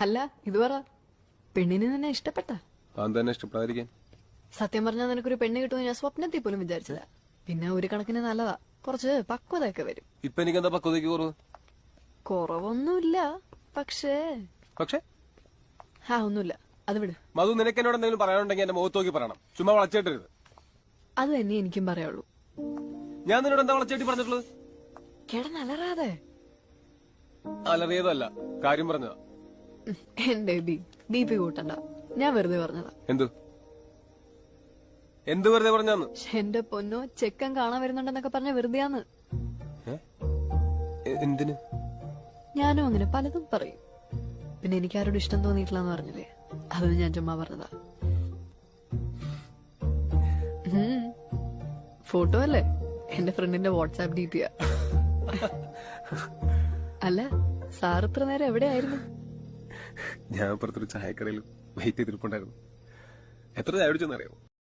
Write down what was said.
അല്ല ഇത് പറ. പെണ്ണിനെ നിന്നെ ഇഷ്ടപ്പെട്ട? തന്നെ ഇഷ്ടപ്പെടാതിരിക്കാൻ. സത്യം പറഞ്ഞാൽ നിനക്കൊരു പെണ്ണ് കിട്ടുമെന്ന് ഞാൻ സ്വപ്നത്തിൽ പോലും വിചാരിച്ചതാ. പിന്നെ ഒരു കണക്കിന് നല്ലതാ. കുറച്ച് പക്വതയൊക്കെ വരും. ഇപ്പൊ എനിക്ക് എന്താ പക്വതയ്ക്ക് കുറവ്? കുറവൊന്നുമില്ല. പക്ഷേ പക്ഷേ? ആ ഒന്നുമില്ല. അത് വിട്. മധു നിനക്ക് എന്നോട് എന്തെങ്കിലും പറയാനുണ്ടെങ്കിൽ എന്റെ മുഖത്ത് നോക്കി പറയണം. ചുമ്മാ വളച്ചേട്ടരുത്. അത് തന്നെ എനിക്കും പറയുള്ളൂ ഞാൻ നിന്നോട് എന്താ വളച്ചേട്ടി പറഞ്ഞിട്ടുള്ളത്? കിടന്നലറാതെ അലറിയതല്ല. കാര്യം പറഞ്ഞതാ. എന്റെ ബി ബി പി കൂട്ടണ്ട. ഞാൻ വെറുതെ പറഞ്ഞതാ. എന്തു? എന്ത് വെറുതെ പറഞ്ഞാന്ന്? എന്റെ പൊന്നോ ചെക്കൻ കാണാൻ വരുന്നുണ്ടെന്നൊക്കെ പറഞ്ഞ വെറുതെയാന്ന്. എന്തിന്? ഞാനും അങ്ങനെ പലതും പറയും. പിന്നെ എനിക്ക് ആരോട് ഇഷ്ടം തോന്നിയിട്ടില്ലെന്ന് പറഞ്ഞില്ലേ? അതൊന്നും ഞാൻ ചുമ്മാ പറഞ്ഞതാ. ഫോട്ടോ അല്ലേ? എന്റെ ഫ്രണ്ടിന്റെ വാട്സാപ്പ് ഡി പിയാ അല്ല സാർ ഇത്ര നേരം എവിടെയായിരുന്നു? ഞാൻ അപ്പുറത്തൊരു ചായക്കടയിൽ വെയിറ്റ് ചെയ്തിരിപ്പുണ്ടായിരുന്നു. എത്ര ചായ കുടിച്ചെന്ന് അറിയാമോ